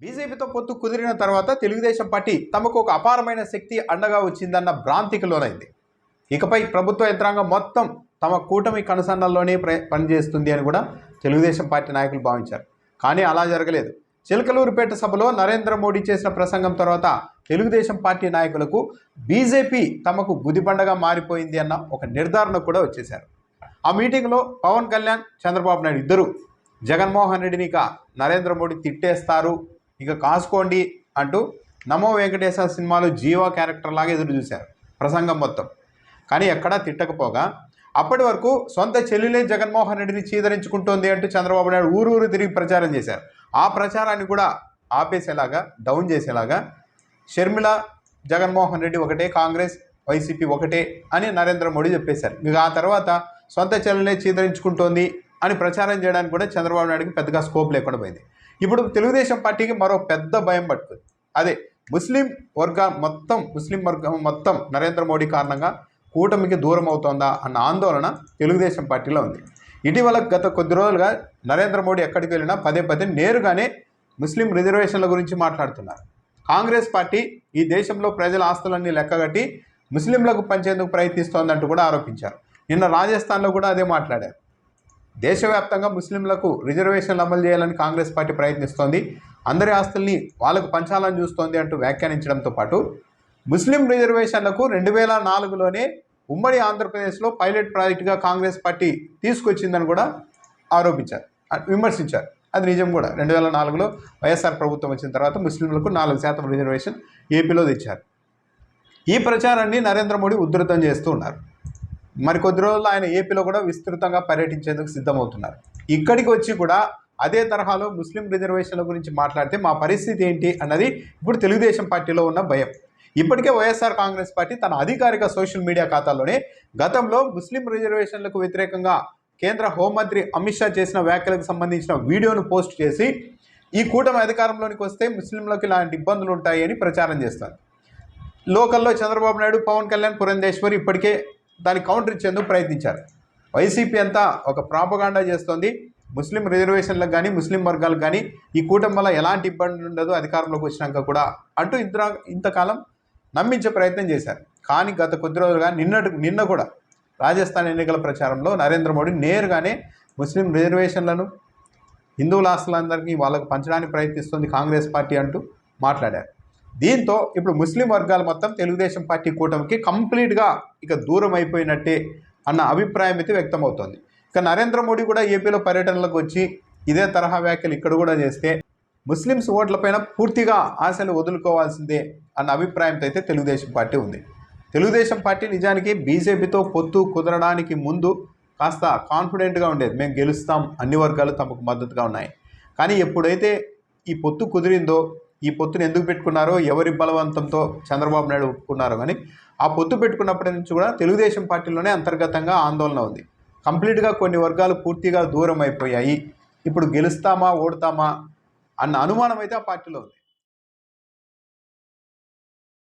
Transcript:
బీజేపీతో పొత్తు కుదిరిన తర్వాత తెలుగుదేశం పార్టీ తమకు ఒక అపారమైన శక్తి అండగా వచ్చిందన్న భ్రాంతికి లోనైంది ఇకపై ప్రభుత్వ యంత్రాంగం మొత్తం తమ కూటమి కనుసన్నల్లోనే ప్ర పనిచేస్తుంది అని కూడా తెలుగుదేశం పార్టీ నాయకులు భావించారు. కానీ అలా జరగలేదు. చిలకలూరుపేట సభలో నరేంద్ర మోడీ చేసిన ప్రసంగం తర్వాత తెలుగుదేశం పార్టీ నాయకులకు బీజేపీ తమకు గుదిబండగా మారిపోయింది అన్న ఒక నిర్ధారణ కూడా వచ్చేశారు. ఆ మీటింగ్లో పవన్ కళ్యాణ్ చంద్రబాబు నాయుడు ఇద్దరు జగన్మోహన్ రెడ్డిని ఇక నరేంద్ర మోడీ తిట్టేస్తారు ఇక కాసుకోండి అంటూ నమో వెంకటేశ్వర సినిమాలో జీవా క్యారెక్టర్ లాగా ఎదురు చూశారు ప్రసంగం మొత్తం. కానీ ఎక్కడా తిట్టకపోగా అప్పటి వరకు సొంత చెల్లెలే జగన్మోహన్ రెడ్డిని చీదరించుకుంటోంది అంటూ చంద్రబాబు నాయుడు ఊరు ఊరు తిరిగి ప్రచారం చేశారు. ఆ ప్రచారాన్ని కూడా ఆపేసేలాగా డౌన్ చేసేలాగా షర్మిల జగన్మోహన్ రెడ్డి ఒకటే కాంగ్రెస్ వైసీపీ ఒకటే అని నరేంద్ర మోడీ చెప్పేశారు. ఇక ఆ తర్వాత సొంత చెల్లెలే చీదరించుకుంటోంది అని ప్రచారం చేయడానికి కూడా చంద్రబాబు నాయుడుకి పెద్దగా స్కోప్ లేకుండా పోయింది. ఇప్పుడు తెలుగుదేశం పార్టీకి మరో పెద్ద భయం పట్టుకుంది. అదే ముస్లిం వర్గం మొత్తం ముస్లిం వర్గం మొత్తం నరేంద్ర మోడీ కారణంగా కూటమికి దూరం అవుతోందా అన్న ఆందోళన తెలుగుదేశం పార్టీలో ఉంది. ఇటీవల గత కొద్ది రోజులుగా నరేంద్ర మోడీ ఎక్కడికి వెళ్ళినా పదే పదే నేరుగానే ముస్లిం రిజర్వేషన్ల గురించి మాట్లాడుతున్నారు. కాంగ్రెస్ పార్టీ ఈ దేశంలో ప్రజల ఆస్తులన్నీ లెక్కగట్టి ముస్లింలకు పంచేందుకు ప్రయత్నిస్తోందంటూ కూడా ఆరోపించారు. నిన్న రాజస్థాన్లో కూడా అదే మాట్లాడారు. దేశవ్యాప్తంగా ముస్లింలకు రిజర్వేషన్లు అమలు చేయాలని కాంగ్రెస్ పార్టీ ప్రయత్నిస్తోంది. అందరి ఆస్తుల్ని వాళ్ళకు పంచాలని చూస్తోంది అంటూ వ్యాఖ్యానించడంతో పాటు ముస్లిం రిజర్వేషన్లకు రెండు వేల నాలుగులోనే ఉమ్మడి ఆంధ్రప్రదేశ్లో పైలట్ ప్రాజెక్టుగా కాంగ్రెస్ పార్టీ తీసుకొచ్చిందని కూడా ఆరోపించారు. విమర్శించారు. అది నిజం కూడా. రెండు వేల నాలుగులో వైఎస్ఆర్ ప్రభుత్వం వచ్చిన తర్వాత ముస్లింలకు నాలుగు శాతం రిజర్వేషన్ ఏపీలో తెచ్చారు. ఈ ప్రచారాన్ని నరేంద్ర మోడీ ఉధృతం చేస్తూ ఉన్నారు. మరి కొద్ది రోజుల్లో ఆయన ఏపీలో కూడా విస్తృతంగా పర్యటించేందుకు సిద్ధమవుతున్నారు. ఇక్కడికి వచ్చి కూడా అదే తరహాలో ముస్లిం రిజర్వేషన్ల గురించి మాట్లాడితే మా పరిస్థితి ఏంటి అన్నది ఇప్పుడు తెలుగుదేశం పార్టీలో ఉన్న భయం. ఇప్పటికే వైఎస్ఆర్ కాంగ్రెస్ పార్టీ తన అధికారిక సోషల్ మీడియా ఖాతాలోనే గతంలో ముస్లిం రిజర్వేషన్లకు వ్యతిరేకంగా కేంద్ర హోంమంత్రి అమిత్ షా చేసిన వ్యాఖ్యలకు సంబంధించిన వీడియోను పోస్ట్ చేసి ఈ కూటమి అధికారంలోనికి వస్తే ముస్లింలకు ఇలాంటి ఇబ్బందులు ఉంటాయి అని ప్రచారం చేస్తారు. లోకల్లో చంద్రబాబు నాయుడు పవన్ కళ్యాణ్ పురంధేశ్వరి ఇప్పటికే దాన్ని కౌంటర్ ఇచ్చేందుకు ప్రయత్నించారు. వైసీపీ అంతా ఒక ప్రాపగాండా చేస్తోంది. ముస్లిం రిజర్వేషన్లకు కానీ ముస్లిం వర్గాలకు కానీ ఈ కూటమి వల్ల ఎలాంటి ఇబ్బంది ఉండదు అధికారంలోకి వచ్చినాక కూడా అంటూ ఇంత ఇంతకాలం నమ్మించే ప్రయత్నం చేశారు. కానీ గత కొద్ది రోజులుగా నిన్నటి నిన్న కూడా రాజస్థాన్ ఎన్నికల ప్రచారంలో నరేంద్ర మోడీ నేరుగానే ముస్లిం రిజర్వేషన్లను హిందువుల ఆస్తులందరికీ వాళ్ళకు పంచడానికి ప్రయత్నిస్తుంది కాంగ్రెస్ పార్టీ అంటూ మాట్లాడారు. దీంతో ఇప్పుడు ముస్లిం వర్గాలు మొత్తం తెలుగుదేశం పార్టీ కూటమికి కంప్లీట్గా ఇక దూరం అయిపోయినట్టే అన్న అభిప్రాయం అయితే వ్యక్తమవుతోంది. ఇక నరేంద్ర మోడీ కూడా ఏపీలో పర్యటనలకు వచ్చి ఇదే తరహా వ్యాఖ్యలు ఇక్కడ కూడా చేస్తే ముస్లిమ్స్ ఓట్లపైన పూర్తిగా ఆశలు వదులుకోవాల్సిందే అన్న అభిప్రాయంతో అయితే తెలుగుదేశం పార్టీ ఉంది. తెలుగుదేశం పార్టీ నిజానికి బీజేపీతో పొత్తు కుదరడానికి ముందు కాస్త కాన్ఫిడెంట్గా ఉండేది. మేము గెలుస్తాం అన్ని వర్గాలు తమకు మద్దతుగా ఉన్నాయి. కానీ ఎప్పుడైతే ఈ పొత్తు కుదిరిందో ఈ పొత్తును ఎందుకు పెట్టుకున్నారో ఎవరి బలవంతంతో చంద్రబాబు నాయుడు ఒప్పుకున్నారో కానీ ఆ పొత్తు పెట్టుకున్నప్పటి నుంచి కూడా తెలుగుదేశం పార్టీలోనే అంతర్గతంగా ఆందోళన ఉంది. కంప్లీట్గా కొన్ని వర్గాలు పూర్తిగా దూరం అయిపోయాయి. ఇప్పుడు గెలుస్తామా ఓడతామా అన్న అనుమానం అయితే ఆ పార్టీలో ఉంది.